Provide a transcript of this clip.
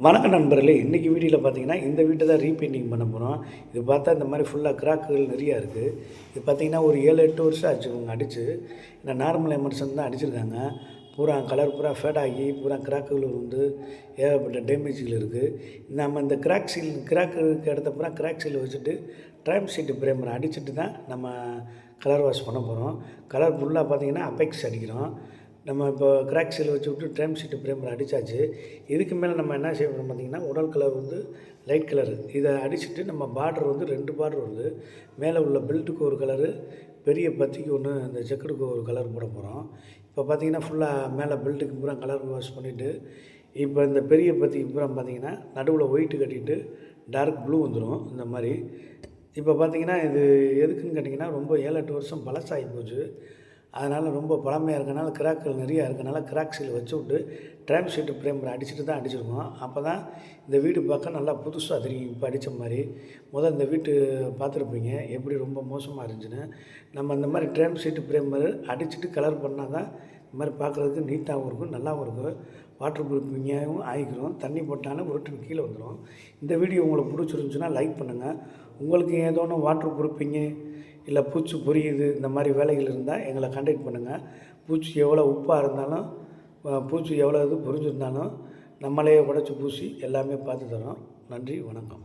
வணக்கம் நண்பர்களே இன்றைக்கி வீடியோவில் பார்த்தீங்கன்னா இந்த வீட்டை தான் ரீபெயிண்டிங் பண்ண போகிறோம் இது பார்த்தா இந்த மாதிரி ஃபுல்லாக கிராக்குகள் நிறையா இருக்குது இது பார்த்தீங்கன்னா ஒரு ஏழு எட்டு வருஷம் ஆச்சு இவங்க அடித்து இந்த நார்மல் எமர்சன் தான் அடிச்சிருக்காங்க. பூரா கலர் பூரா ஃபேட் ஆகி பூரா கிராக்குகள் வந்து ஏகப்பட்ட டேமேஜ்கள் இருக்குது நம்ம இந்த கிராக் சீல் கிராக் இடத்த பூரா கிராக் சீல் வச்சுட்டு ட்ரைம் சீட்டு பிரேமரை அடிச்சுட்டு தான் நம்ம கலர் வாஷ் பண்ண போகிறோம் கலர் ஃபுல்லாக பார்த்தீங்கன்னா அபெக்ஸ் அடிக்கிறோம். நம்ம இப்போ கிராக் சீல் வச்சு விட்டு டைம் ஷீட்டு பிரேமர் அடித்தாச்சு இதுக்கு மேலே நம்ம என்ன செய்ய பார்த்திங்கன்னா உடல் கலர் வந்து லைட் கலரு இதை அடிச்சுட்டு நம்ம பார்டர் வந்து ரெண்டு பார்டர் வருது. மேலே உள்ள பெல்ட்டுக்கு ஒரு கலரு பெரிய பத்திக்கு ஒன்று அந்த செக்குடுக்கு ஒரு கலர் போட போகிறோம் இப்போ பார்த்தீங்கன்னா ஃபுல்லாக மேலே பெல்ட்டுக்கு பூரா கலர் வாஷ் பண்ணிவிட்டு இப்போ இந்த பெரிய பத்திக்கு பூரா பார்த்திங்கன்னா நடுவில் ஒயிட்டு கட்டிட்டு டார்க் ப்ளூ வந்துடும் இந்த மாதிரி. இப்போ பார்த்திங்கன்னா இது எதுக்குன்னு கேட்டிங்கன்னா ரொம்ப ஏழு எட்டு வருஷம் பழசாகி போச்சு. அதனால் ரொம்ப பழமையாக இருக்கனால கிராக்கள் நிறையா இருக்கனால கிராக் சீல் வச்சு விட்டு ட்ரைம் ஷீட்டு பிரேமர் அடிச்சுட்டு தான் அடிச்சிருக்கோம். அப்போ தான் இந்த வீடு பார்க்க நல்லா புதுசாக தெரியும். இப்போ அடித்த மாதிரி முதல் இந்த வீட்டு பார்த்துருப்பீங்க. எப்படி ரொம்ப மோசமாக இருந்துச்சுன்னு. நம்ம இந்த மாதிரி ட்ரைம் ஷீட்டு பிரேமர் அடிச்சுட்டு கலர் பண்ணால் தான் இந்த மாதிரி பார்க்குறதுக்கு நீட்டாகவும் இருக்கும் நல்லாவும் இருக்கும். வாட்டர் ப்ரூஃபிங்காகவும் ஆகிக்கிறோம். தண்ணி போட்டாலும் உருட்டுன்னு கீழே வந்துடும் இந்த வீடியோ உங்களுக்கு பிடிச்சிருந்துச்சுன்னா லைக் பண்ணுங்கள் உங்களுக்கு ஏதோனும் வாட்டர் ப்ரூஃபிங்கு இல்லை பூச்சி புரியுது இந்த மாதிரி வேலைகள் இருந்தால் எங்களை கான்டாக்ட் பண்ணுங்கள் பூச்சி எவ்வளோ உப்பாக இருந்தாலும் பூச்சி எவ்வளோ இது புரிஞ்சிருந்தாலும் நம்மளே உடச்சி பூசி எல்லாமே பார்த்து தரோம். நன்றி வணக்கம்.